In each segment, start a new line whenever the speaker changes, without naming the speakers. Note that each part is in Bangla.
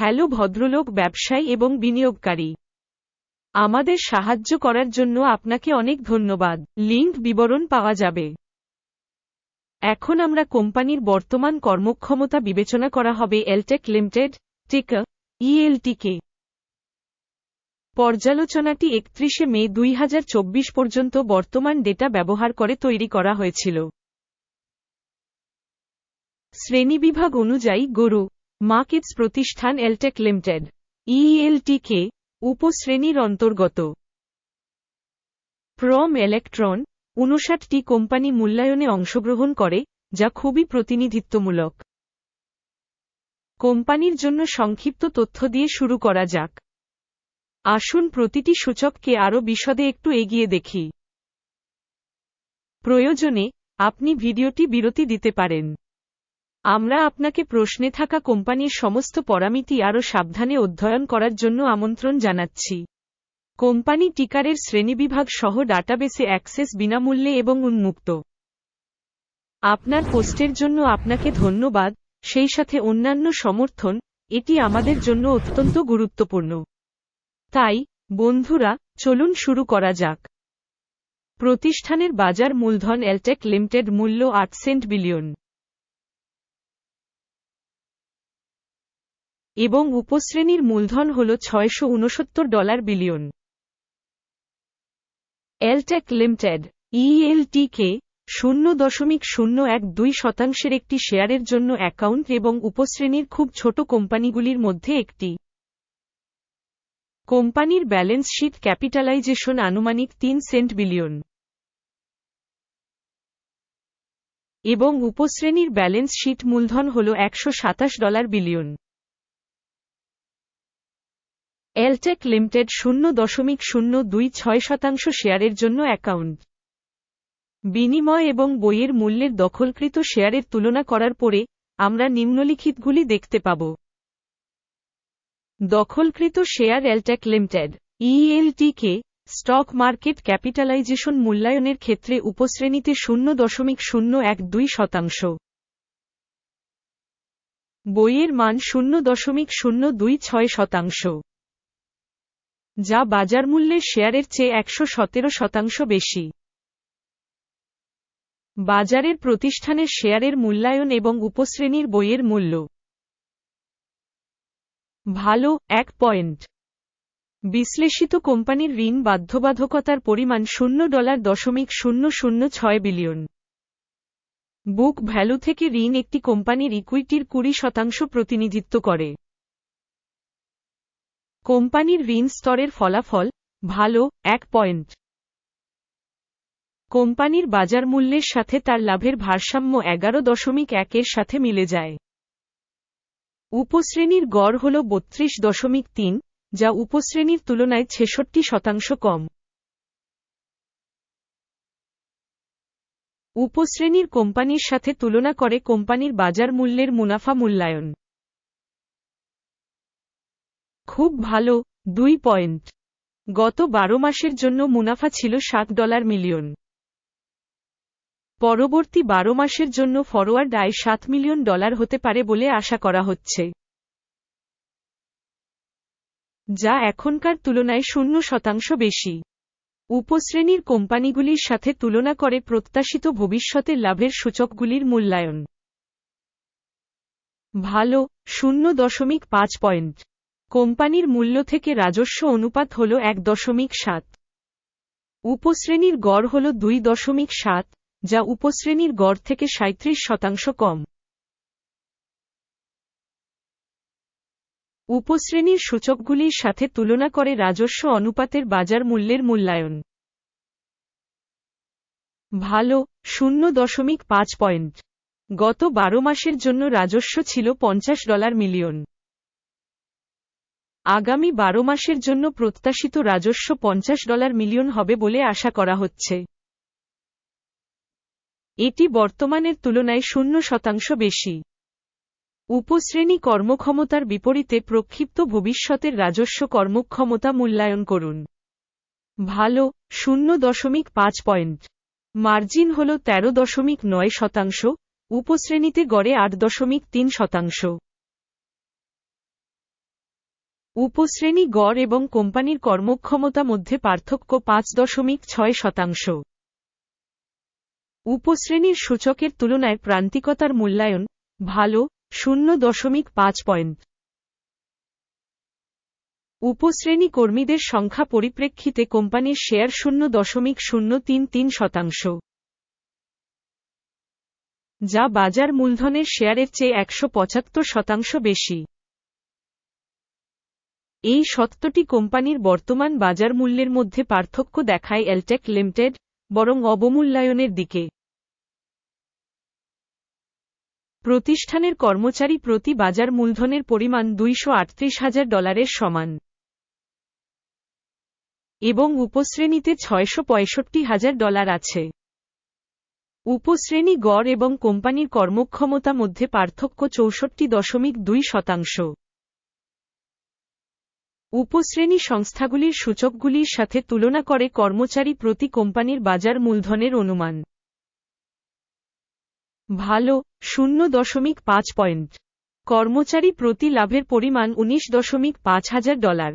হ্যালো ভদ্রলোক, ব্যবসায়ী এবং বিনিয়োগকারী। আমাদের সাহায্য করার জন্য আপনাকে অনেক ধন্যবাদ। লিঙ্ক বিবরণ পাওয়া যাবে। এখন আমরা কোম্পানির বর্তমান কর্মক্ষমতা বিবেচনা করা হবে এলটেক লিমিটেড, টিকা, ইএলটিকে। পর্যালোচনাটি একত্রিশে মে দুই হাজার চব্বিশ পর্যন্ত বর্তমান ডেটা ব্যবহার করে তৈরি করা হয়েছিল। শ্রেণীবিভাগ অনুযায়ী গরু মার্কেটস প্রতিষ্ঠান এলটেক লিমিটেড ইএলটিকে উপশ্রেণীর অন্তর্গত। প্রম ইলেকট্রন, উনষাটটি কোম্পানি মূল্যায়নে অংশগ্রহণ করে, যা খুবই প্রতিনিধিত্বমূলক। কোম্পানির জন্য সংক্ষিপ্ত তথ্য দিয়ে শুরু করা যাক। আসুন প্রতিটি সূচককে আরও বিশদে একটু এগিয়ে দেখি। প্রয়োজনে, আপনি ভিডিওটি বিরতি দিতে পারেন। আমরা আপনাকে প্রশ্নে থাকা কোম্পানির সমস্ত পরামিতি আরও সাবধানে অধ্যয়ন করার জন্য আমন্ত্রণ জানাচ্ছি। কোম্পানি টিকারের শ্রেণীবিভাগ সহ ডাটাবেসে অ্যাক্সেস বিনামূল্যে এবং উন্মুক্ত। আপনার পোস্টের জন্য আপনাকে ধন্যবাদ, সেই সাথে অন্যান্য সমর্থন, এটি আমাদের জন্য অত্যন্ত গুরুত্বপূর্ণ। তাই, বন্ধুরা, চলুন শুরু করা যাক। প্রতিষ্ঠানের বাজার মূলধন এলটেক লিমিটেড মূল্য আট সেন্ট বিলিয়ন। এবং উপশ্রেণীর মূলধন হল ছয়শো উনসত্তর dollar billion. Eltech limited ELTK শূন্য দশমিক শূন্য এক দুই শতাংশের একটি শেয়ারের জন্য অ্যাকাউন্ট এবং উপশ্রেণীর খুব ছোট কোম্পানিগুলির মধ্যে একটি। কোম্পানির ব্যালেন্স শিট ক্যাপিটালাইজেশন আনুমানিক তিন সেন্ট বিলিয়ন। এবং উপশ্রেণীর ব্যালেন্স শিট মূলধন হল একশ সাতাশ ডলার বিলিয়ন। এলটেক লিমিটেড শূন্য দশমিক শূন্য দুই ছয় শতাংশ শেয়ারের জন্য অ্যাকাউন্ট। বিনিময় এবং বইয়ের মূল্যের দখলকৃত শেয়ারের তুলনা করার পরে, আমরা নিম্নলিখিতগুলি দেখতে পাব। দখলকৃত share Eltech limited ELTK stock market capitalization মূল্যায়নের ক্ষেত্রে উপশ্রেণীতে শূন্য দশমিক শূন্য এক দুই শতাংশ। বইয়ের মান শূন্য দশমিক শূন্য দুই ছয় শতাংশ। যা বাজার মূল্যের শেয়ারের চেয়ে একশো সতেরো শতাংশ বেশি। বাজারের প্রতিষ্ঠানের শেয়ারের মূল্যায়ন এবং উপশ্রেণীর বইয়ের মূল্য। ভালো, এক পয়েন্ট। বিশ্লেষিত কোম্পানির ঋণ বাধ্যবাধকতার পরিমাণ শূন্য ডলার দশমিক শূন্য শূন্য ছয় বিলিয়ন। বুক ভ্যালু থেকে ঋণ একটি কোম্পানির ইকুইটির কুড়ি শতাংশ প্রতিনিধিত্ব করে। কোম্পানির ঋণ স্তরের ফলাফল, ভালো, এক পয়েন্ট। কোম্পানির বাজার মূল্যের সাথে তার লাভের ভারসাম্য এগারো দশমিক একের সাথে মিলে যায়। উপশ্রেণীর গড় হল বত্রিশ দশমিক তিন, যা উপশ্রেণীর তুলনায় ছেষট্টি শতাংশ কম। উপশ্রেণীর কোম্পানির সাথে তুলনা করে কোম্পানির বাজার মূল্যের মুনাফা মূল্যায়ন। খুব ভালো, দুই পয়েন্ট। গত বারো মাসের জন্য মুনাফা ছিল সাত ডলার মিলিয়ন। পরবর্তী বারো মাসের জন্য ফরওয়ার্ড আয় সাত মিলিয়ন ডলার হতে পারে বলে আশা করা হচ্ছে। যা এখনকার তুলনায় শূন্য শতাংশ বেশি। উপশ্রেণীর কোম্পানিগুলির সাথে তুলনা করে প্রত্যাশিত ভবিষ্যতের লাভের সূচকগুলির মূল্যায়ন। ভালো, শূন্য দশমিক পাঁচ পয়েন্ট। কোম্পানির মূল্য থেকে রাজস্ব অনুপাত হল এক দশমিক সাত। উপশ্রেণীর গড় হল দুই দশমিক সাত, যা উপশ্রেণীর গড় থেকে সাঁত্রিশ শতাংশ কম। উপশ্রেণীর সূচকগুলির সাথে তুলনা করে রাজস্ব অনুপাতের বাজার মূল্যের মূল্যায়ন। ভালো, শূন্য দশমিক পাঁচ পয়েন্ট। গত বারো মাসের জন্য রাজস্ব ছিল পঞ্চাশ ডলার মিলিয়ন। আগামী বারো মাসের জন্য প্রত্যাশিত রাজস্ব পঞ্চাশ ডলার মিলিয়ন হবে বলে আশা করা হচ্ছে। এটি বর্তমানের তুলনায় শূন্য শতাংশ বেশি। উপশ্রেণী কর্মক্ষমতার বিপরীতে প্রক্ষিপ্ত ভবিষ্যতের রাজস্ব কর্মক্ষমতা মূল্যায়ন করুন। ভালো, শূন্য দশমিক পাঁচ পয়েন্ট। মার্জিন হল তেরো দশমিক নয় শতাংশ, উপশ্রেণীতে গড়ে আট দশমিক তিন শতাংশ। উপশ্রেণী গড় এবং কোম্পানির কর্মক্ষমতা মধ্যে পার্থক্য পাঁচ দশমিক ছয় শতাংশ। উপশ্রেণীর সূচকের তুলনায় প্রান্তিকতার মূল্যায়ন ভালো, শূন্য দশমিক পাঁচ পয়েন্ট। উপশ্রেণী কর্মীদের সংখ্যা পরিপ্রেক্ষিতে কোম্পানির শেয়ার শূন্য দশমিক শূন্য তিন তিন শতাংশ। যা বাজার মূলধনের শেয়ারের চেয়ে একশো পঁচাত্তর শতাংশ বেশি। এই সত্যটি কোম্পানির বর্তমান বাজার মূল্যের মধ্যে পার্থক্য দেখায় এলটেক লিমিটেড, বরং অবমূল্যায়নের দিকে। প্রতিষ্ঠানের কর্মচারী প্রতি বাজার মূলধনের পরিমাণ দুইশো হাজার ডলারের সমান। এবং উপশ্রেণীতে ছয়শো হাজার ডলার আছে। উপশ্রেণী গড় এবং কোম্পানির কর্মক্ষমতা মধ্যে পার্থক্য চৌষট্টি দশমিক দুই শতাংশ। উপশ্রেণী সংস্থাগুলির সূচকগুলির সাথে তুলনা করে কর্মচারী প্রতি কোম্পানির বাজার মূলধনের অনুমান। ভালো, শূন্য দশমিক পাঁচ পয়েন্ট। কর্মচারী প্রতি লাভের পরিমাণ উনিশ দশমিক পাঁচ হাজার ডলার।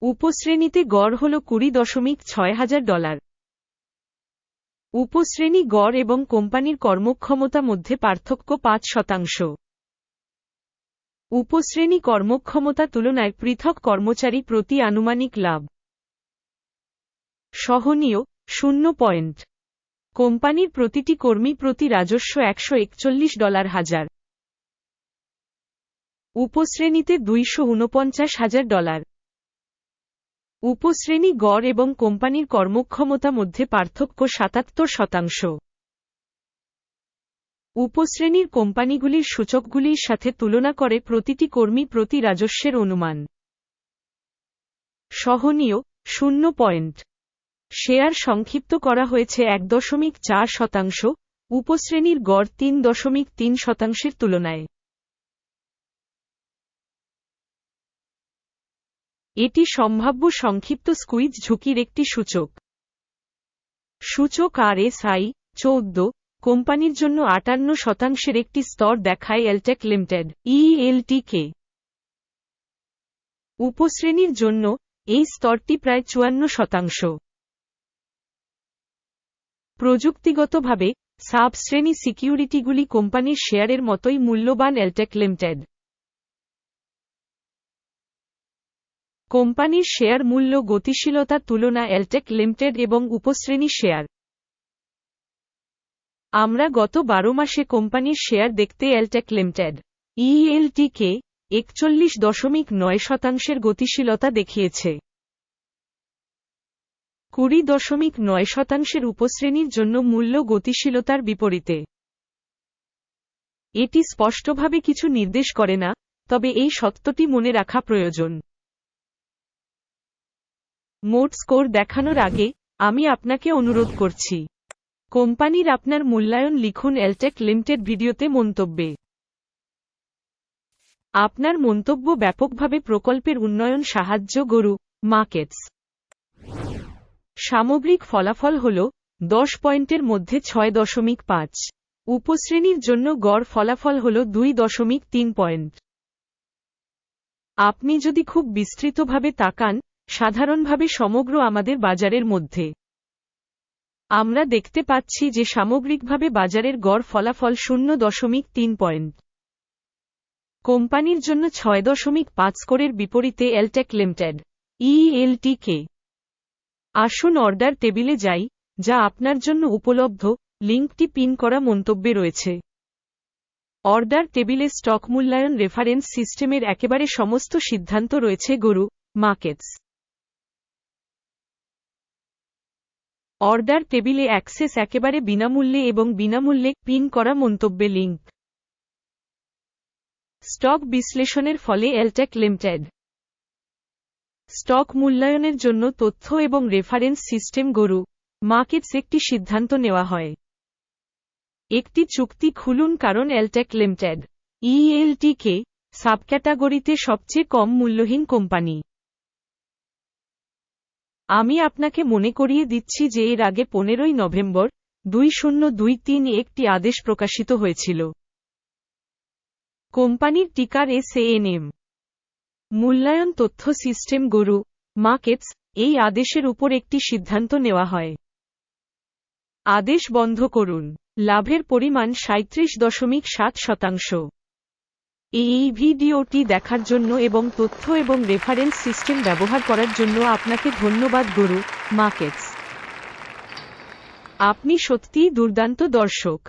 উপশ্রেণীতে গড় হল কুড়ি দশমিক ছয় হাজার ডলার। উপশ্রেণী গড় এবং কোম্পানির কর্মক্ষমতা মধ্যে পার্থক্য পাঁচ শতাংশ। উপশ্রেণী কর্মক্ষমতা তুলনায় পৃথক কর্মচারী প্রতি আনুমানিক লাভ। সহনীয়, শূন্য পয়েন্ট। কোম্পানির প্রতিটি কর্মী প্রতি রাজস্ব একশো একচল্লিশ ডলার হাজার। উপশ্রেণীতে দুইশো উনপঞ্চাশ হাজার ডলার। উপশ্রেণী গড় এবং কোম্পানির কর্মক্ষমতা মধ্যে পার্থক্য সাতাত্তর শতাংশ। উপশ্রেণীর কোম্পানিগুলির সূচকগুলির সাথে তুলনা করে প্রতিটি কর্মী প্রতি রাজস্বের অনুমান। সহনীয়, শূন্য পয়েন্ট। শেয়ার সংক্ষিপ্ত করা হয়েছে এক দশমিক চার শতাংশ, উপশ্রেণীর গড় তিন দশমিক তিন শতাংশের তুলনায়। এটি সম্ভাব্য সংক্ষিপ্ত স্কুইজ ঝুঁকির একটি সূচক। সূচক আর এস আই চৌদ্দ কোম্পানির জন্য আটান্ন শতাংশের একটি স্তর দেখায় এলটেক লিমিটেড ইএলটিকে উপশ্রেণীর জন্য এই স্তরটি প্রায় চুয়ান্ন শতাংশ। প্রযুক্তিগতভাবে সাব শ্রেণি সিকিউরিটিগুলি কোম্পানির শেয়ারের মতোই মূল্যবান এলটেক লিমিটেড। কোম্পানির শেয়ার মূল্য গতিশীলতা তুলনা এলটেক লিমিটেড এবং উপশ্রেণী শেয়ার। আমরা গত বারো মাসে কোম্পানির শেয়ার দেখতে এলটেক লিমিটেড ইএলটিকে একচল্লিশ দশমিক নয় শতাংশের গতিশীলতা দেখিয়েছে। কুড়ি দশমিক নয় শতাংশের উপশ্রেণীর জন্য মূল্য গতিশীলতার বিপরীতে। এটি স্পষ্টভাবে কিছু নির্দেশ করে না, তবে এই সত্যটি মনে রাখা প্রয়োজন। মোট স্কোর দেখানোর আগে, আমি আপনাকে অনুরোধ করছি। কোম্পানির আপনার মূল্যায়ন লিখুন এলটেক লিমিটেড ভিডিওতে মন্তব্যে। আপনার মন্তব্য ব্যাপকভাবে প্রকল্পের উন্নয়ন সাহায্য গরু, মার্কেটস। সামগ্রিক ফলাফল হল দশ পয়েন্টের মধ্যে ছয় দশমিক পাঁচ। উপশ্রেণীর জন্য গড় ফলাফল হল দুই দশমিক তিন পয়েন্ট। আপনি যদি খুব বিস্তৃতভাবে তাকান, সাধারণভাবে সমগ্র আমাদের বাজারের মধ্যে। আমরা দেখতে পাচ্ছি যে সামগ্রিকভাবে বাজারের গড় ফলাফল শূন্য দশমিক তিন পয়েন্ট। কোম্পানির জন্য ছয় দশমিক পাঁচ স্কোরের বিপরীতে এলটেক লিমিটেড ইএলটিকে আসুন অর্ডার টেবিলে যাই, যা আপনার জন্য উপলব্ধ, লিঙ্কটি পিন করা মন্তব্যে রয়েছে। অর্ডার টেবিলে স্টক মূল্যায়ন রেফারেন্স সিস্টেমের একেবারে সমস্ত সিদ্ধান্ত রয়েছে, গরু, মার্কেটস। অর্ডার টেবিলে অ্যাক্সেস একেবারে বিনামূল্যে এবং বিনামূল্যে পিন করা মন্তব্যে লিঙ্ক। স্টক বিশ্লেষণের ফলে এলটেক লিমিটেড। স্টক মূল্যায়নের জন্য তথ্য এবং রেফারেন্স সিস্টেম গরু মার্কেটস একটি সিদ্ধান্ত নেওয়া হয়। একটি চুক্তি খুলুন কারণ এলটেক লিমিটেড, ইএলটিকে, সাবক্যাটাগরিতে সবচেয়ে কম মূল্যহীন কোম্পানি। আমি আপনাকে মনে করিয়ে দিচ্ছি যে এর আগে পনেরোই নভেম্বর দুই শূন্য দুই তিন একটি আদেশ প্রকাশিত হয়েছিল। কোম্পানির টিকার এস এম। মূল্যায়ন তথ্য সিস্টেম গরু, মার্কেটস, এই আদেশের উপর একটি সিদ্ধান্ত নেওয়া হয়। আদেশ বন্ধ করুন। লাভের পরিমাণ সাঁত্রিশ দশমিক সাত শতাংশ। এই ভিডিওটি দেখার জন্য এবং তথ্য এবং রেফারেন্স সিস্টেম ব্যবহার করার জন্য আপনাকে ধন্যবাদ, গুরু মার্কেটস আপনি সত্যিই দুর্দান্ত দর্শক।